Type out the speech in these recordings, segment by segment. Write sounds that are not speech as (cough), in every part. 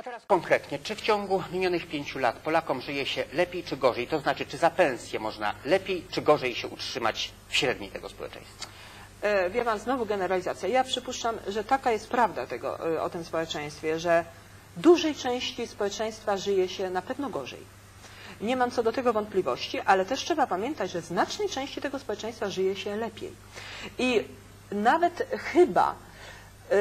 A teraz konkretnie, czy w ciągu minionych pięciu lat Polakom żyje się lepiej czy gorzej? To znaczy, czy za pensję można lepiej czy gorzej się utrzymać w średniej tego społeczeństwa? E, Wie pan, znowu generalizacja. Ja przypuszczam, że taka jest prawda tego, e, o tym społeczeństwie, że dużej części społeczeństwa żyje się na pewno gorzej. Nie mam co do tego wątpliwości, ale też trzeba pamiętać, że znacznej części tego społeczeństwa żyje się lepiej. I nawet chyba e,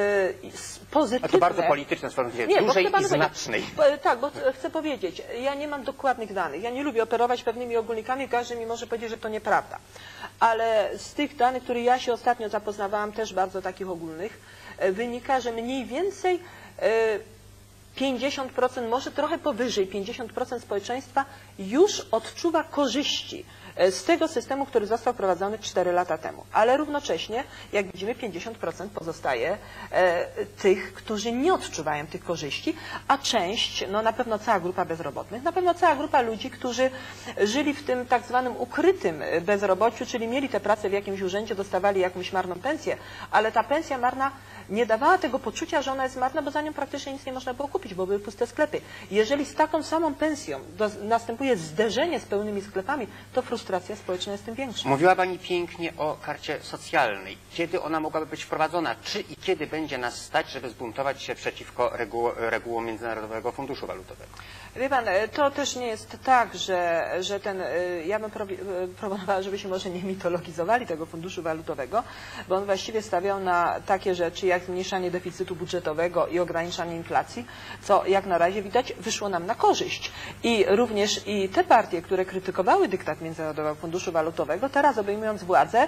s- A pozytywne... to bardzo polityczne sformułowanie, dużej i powiedzieć- znacznej. e, Tak, bo chcę powiedzieć, ja nie mam dokładnych danych. Ja nie lubię operować pewnymi ogólnikami, każdy mi może powiedzieć, że to nieprawda. Ale z tych danych, które ja się ostatnio zapoznawałam, też bardzo takich ogólnych, e, wynika, że mniej więcej e, 50%, może trochę powyżej 50% społeczeństwa już odczuwa korzyści e, z tego systemu, który został wprowadzony 4 lata temu. Ale równocześnie, jak widzimy, 50% pozostaje e, tych, którzy nie odczuwają tych korzyści, a część, no na pewno cała grupa bezrobotnych, na pewno cała grupa ludzi, którzy żyli w tym tak zwanym ukrytym e, bezrobociu, czyli mieli tę pracę w jakimś urzędzie, dostawali jakąś marną pensję, ale ta pensja marna nie dawała tego poczucia, że ona jest marna, bo za nią praktycznie nic nie można było kupić, bo były puste sklepy. Jeżeli z taką samą pensją następuje zderzenie z pełnymi sklepami, to frustracja społeczna jest tym większa. Mówiła Pani pięknie o karcie socjalnej. Kiedy ona mogłaby być wprowadzona? Czy i kiedy będzie nas stać, żeby zbuntować się przeciwko reguł, regułom Międzynarodowego Funduszu Walutowego? Wie pan, e, to też nie jest tak, że, że ten, e, ja bym e, proponowała, żebyśmy może nie mitologizowali tego funduszu walutowego, bo on właściwie stawiał na takie rzeczy jak zmniejszanie deficytu budżetowego i ograniczanie inflacji, co jak na razie widać wyszło nam na korzyść. I również i te partie, które krytykowały dyktat Międzynarodowego Funduszu Walutowego, teraz obejmując władzę,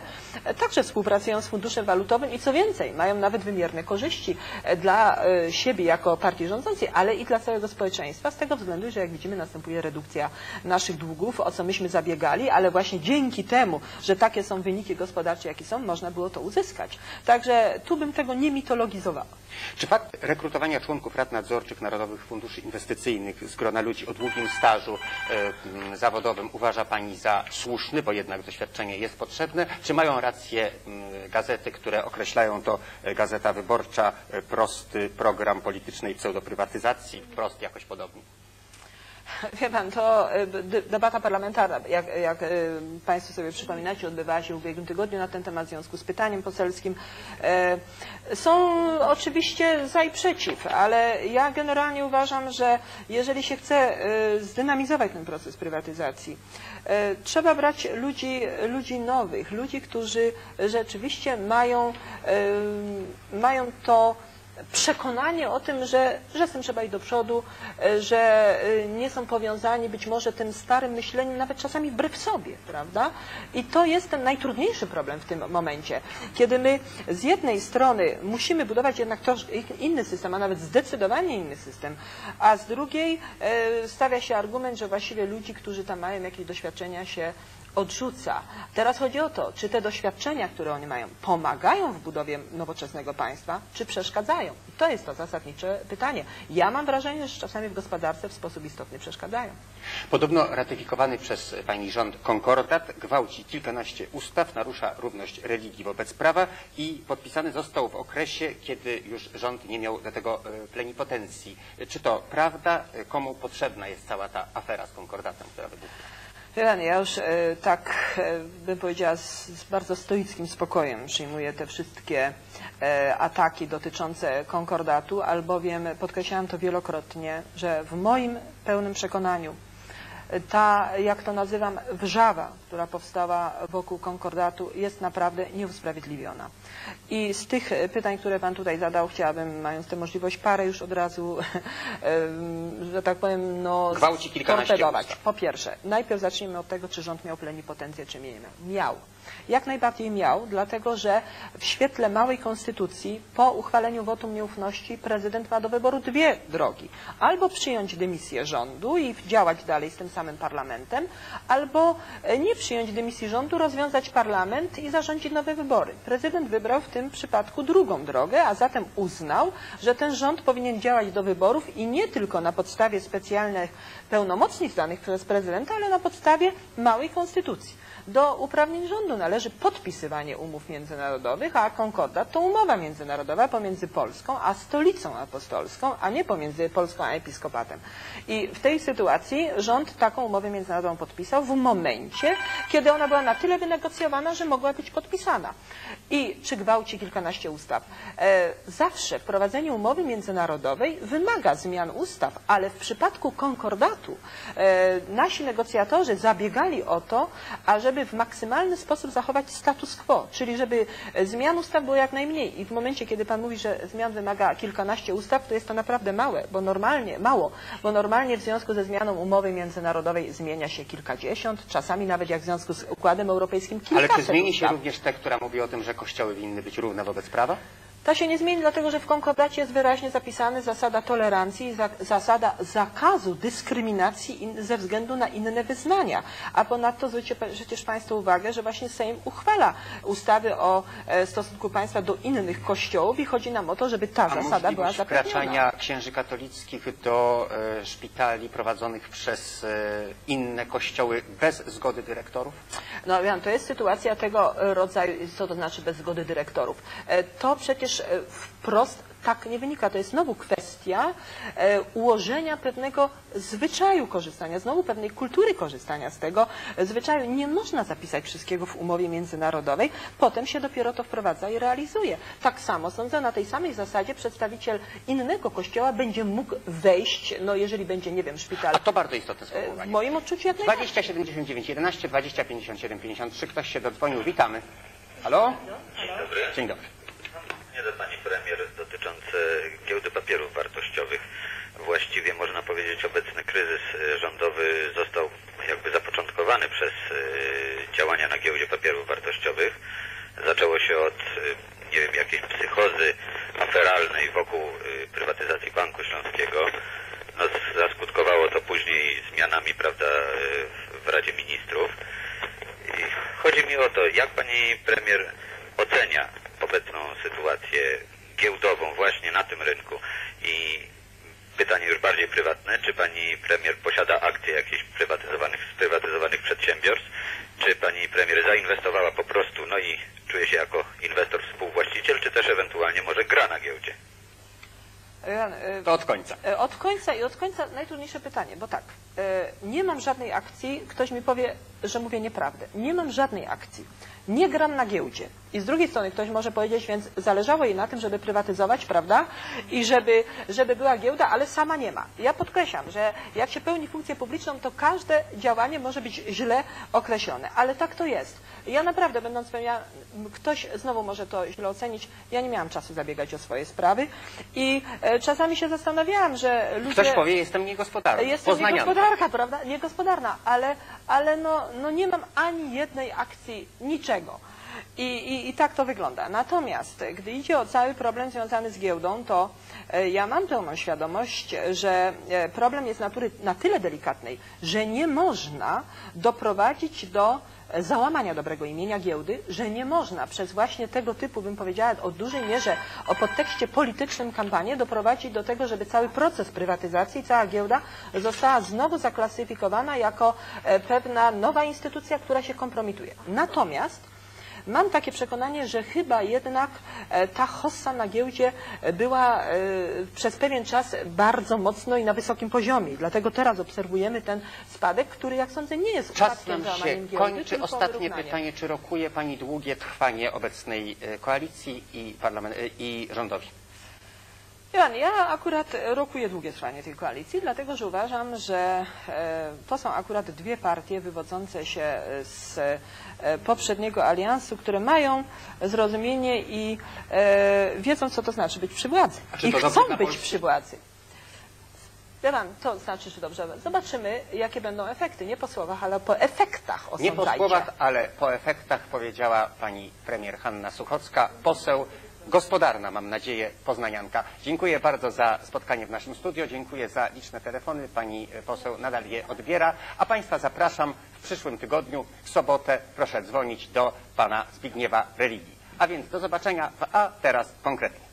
także współpracują z Funduszem Walutowym i co więcej, mają nawet wymierne korzyści dla siebie jako partii rządzącej, ale i dla całego społeczeństwa, z tego względu, że jak widzimy następuje redukcja naszych długów, o co myśmy zabiegali, ale właśnie dzięki temu, że takie są wyniki gospodarcze, jakie są, można było to uzyskać. Także tu bym tego nie mitologizowała. Czy fakt rekrutowania członków rad nadzorczych Narodowych Funduszy Inwestycyjnych z grona ludzi o długim stażu e, zawodowym uważa Pani za słuszny, bo jednak doświadczenie jest potrzebne? Czy mają rację gazety, które określają to e, Gazeta Wyborcza, e, prosty program politycznej pseudoprywatyzacji, prost jakoś podobnie? (laughs) Wie pan, to d- debata parlamentarna, jak, jak e, Państwo sobie przypominacie, odbywała się w ubiegłym tygodniu na ten temat w związku z pytaniem poselskim. E, Są oczywiście za i przeciw, ale ja generalnie uważam, że jeżeli się chce zdynamizować ten proces prywatyzacji, trzeba brać ludzi, ludzi nowych, ludzi, którzy rzeczywiście mają, mają to przekonanie o tym, że, że z tym trzeba iść do przodu, e, że e, nie są powiązani być może tym starym myśleniem, nawet czasami wbrew sobie, prawda? I to jest ten najtrudniejszy problem w tym momencie, kiedy my z jednej strony musimy budować jednak inny system, a nawet zdecydowanie inny system, a z drugiej e, stawia się argument, że właściwie ludzi, którzy tam mają jakieś doświadczenia się odrzuca. Teraz chodzi o to, czy te doświadczenia, które oni mają, pomagają w budowie nowoczesnego państwa, czy przeszkadzają. I to jest to zasadnicze pytanie. Ja mam wrażenie, że czasami w gospodarce w sposób istotny przeszkadzają. Podobno ratyfikowany przez Pani rząd konkordat gwałci kilkanaście ustaw, narusza równość religii wobec prawa i podpisany został w okresie, kiedy już rząd nie miał do tego e, plenipotencji. Czy to prawda? E, Komu potrzebna jest cała ta afera z konkordatem, która wybuchła? Pan, ja już e, tak e, bym powiedziała z, z bardzo stoickim spokojem przyjmuję te wszystkie e, ataki dotyczące konkordatu, albowiem podkreślałam to wielokrotnie, że w moim pełnym przekonaniu ta, jak to nazywam, wrzawa, która powstała wokół konkordatu jest naprawdę nieusprawiedliwiona. I z tych pytań, które Pan tutaj zadał, chciałabym, mając tę możliwość, parę już od razu, (laughs) że tak powiem, no, Gwałci kilkanaście. Po pierwsze, najpierw zacznijmy od tego, czy rząd miał plenipotencję, czy nie miał. Miał. Jak najbardziej miał, dlatego że w świetle małej konstytucji po uchwaleniu wotum nieufności prezydent ma do wyboru dwie drogi. Albo przyjąć dymisję rządu i działać dalej z tym samym samym parlamentem, albo e, nie przyjąć dymisji rządu, rozwiązać parlament i zarządzić nowe wybory. Prezydent wybrał w tym przypadku drugą drogę, a zatem uznał, że ten rząd powinien działać do wyborów i nie tylko na podstawie specjalnych pełnomocnictw danych przez prezydenta, ale na podstawie małej konstytucji. Do uprawnień rządu należy podpisywanie umów międzynarodowych, a konkordat to umowa międzynarodowa pomiędzy Polską a stolicą apostolską, a nie pomiędzy Polską a episkopatem. I w tej sytuacji rząd taką umowę międzynarodową podpisał w momencie, kiedy ona była na tyle wynegocjowana, że mogła być podpisana. I czy gwałci kilkanaście ustaw? E, zawsze wprowadzenie umowy międzynarodowej wymaga zmian ustaw, ale w przypadku konkordatu e, nasi negocjatorzy zabiegali o to, ażeby w maksymalny sposób zachować status quo, czyli żeby e, zmian ustaw było jak najmniej. I w momencie, kiedy pan mówi, że zmian wymaga kilkanaście ustaw, to jest to naprawdę małe, bo normalnie, mało, bo normalnie w związku ze zmianą umowy międzynarodowej zmienia się kilkadziesiąt, czasami nawet jak w związku z układem europejskim Ale kilkaset czy zmieni się ustaw. również te, która mówi o tym, że kościoły winny być równe wobec prawa? Ta się nie zmieni, dlatego że w konkordacie jest wyraźnie zapisana zasada tolerancji i za, zasada zakazu dyskryminacji in, ze względu na inne wyznania. A ponadto zwróćcie przecież Państwo uwagę, że właśnie Sejm uchwala ustawy o e, stosunku państwa do innych kościołów i chodzi nam o to, żeby ta A zasada była zapewniona. wkraczania księży katolickich do e, szpitali prowadzonych przez e, inne kościoły bez zgody dyrektorów? No wiem, to jest sytuacja tego rodzaju, co to znaczy bez zgody dyrektorów. E, To przecież e, wprost tak nie wynika. To jest znowu kwestia e, ułożenia pewnego zwyczaju korzystania, znowu pewnej kultury korzystania z tego zwyczaju. Nie można zapisać wszystkiego w umowie międzynarodowej, potem się dopiero to wprowadza i realizuje. Tak samo sądzę, na tej samej zasadzie przedstawiciel innego kościoła będzie mógł wejść, no jeżeli będzie, nie wiem, szpital. A to bardzo istotne E, W sformułowanie. moim odczuciu jak najbardziej. 20 79 11 20 57 53. Ktoś się dodzwonił. Witamy. Halo? Dzień dobry. Dzień dobry. Nie do Pani Premier dotyczące giełdy papierów wartościowych. Właściwie można powiedzieć obecny kryzys e, rządowy został jakby zapoczątkowany przez e, działania na giełdzie papierów wartościowych. Zaczęło się od e, nie wiem jakiejś psychozy aferalnej wokół prywatyzacji Banku Śląskiego. No, zaskutkowało to później zmianami prawda, w Radzie Ministrów. I chodzi mi o to, jak pani premier ocenia obecną sytuację giełdową właśnie na tym rynku i pytanie już bardziej prywatne, czy pani premier posiada akcje jakichś prywatyzowanych, sprywatyzowanych przedsiębiorstw, czy pani premier zainwestowała po prostu, no i czuje się jako inwestor współwłaściciel, czy też ewentualnie może gra na giełdzie? E, To od końca. E, Od końca i od końca najtrudniejsze pytanie, bo tak, e, nie mam żadnej akcji, ktoś mi powie, że mówię nieprawdę. Nie mam żadnej akcji. Nie gram na giełdzie. I z drugiej strony ktoś może powiedzieć, więc zależało jej na tym, żeby prywatyzować, prawda? I żeby, żeby była giełda, ale sama nie ma. Ja podkreślam, że jak się pełni funkcję publiczną, to każde działanie może być źle określone, ale tak to jest. Ja naprawdę, będąc pewna, ktoś znowu może to źle ocenić, ja nie miałam czasu zabiegać o swoje sprawy i e, czasami się zastanawiałam, że ludzie... Ktoś powie, jestem niegospodarny. Jestem niegospodarka, prawda? Niegospodarna, ale, ale no, no nie mam ani jednej akcji, niczego. I, i, I tak to wygląda. Natomiast gdy idzie o cały problem związany z giełdą, to e, ja mam pełną świadomość, że e, problem jest natury na tyle delikatnej, że nie można doprowadzić do załamania dobrego imienia giełdy, że nie można przez właśnie tego typu, bym powiedziała, o dużej mierze o podtekście politycznym kampanię doprowadzić do tego, żeby cały proces prywatyzacji, cała giełda została znowu zaklasyfikowana jako e, pewna nowa instytucja, która się kompromituje. Natomiast Mam takie przekonanie, że chyba jednak e, ta hossa na giełdzie e, była e, przez pewien czas bardzo mocno i na wysokim poziomie. Dlatego teraz obserwujemy ten spadek, który jak sądzę nie jest Czas nam się giełdy, kończy. Ostatnie pytanie. Czy rokuje Pani długie trwanie obecnej koalicji i, i rządowi? Jan, ja akurat rokuję długie trwanie tej koalicji, dlatego że uważam, że e, to są akurat dwie partie wywodzące się z e, poprzedniego aliansu, które mają zrozumienie i e, wiedzą, co to znaczy być przy władzy. I chcą być przy władzy. Pan, to znaczy, że dobrze. Zobaczymy, jakie będą efekty. Nie po słowach, ale po efektach Nie po osądzajcie. słowach, ale po efektach powiedziała pani premier Hanna Suchocka, poseł gospodarna, mam nadzieję, poznanianka. Dziękuję bardzo za spotkanie w naszym studio, dziękuję za liczne telefony, pani poseł nadal je odbiera, a państwa zapraszam w przyszłym tygodniu, w sobotę, proszę dzwonić do pana Zbigniewa Religii. A więc do zobaczenia w A teraz konkretnie.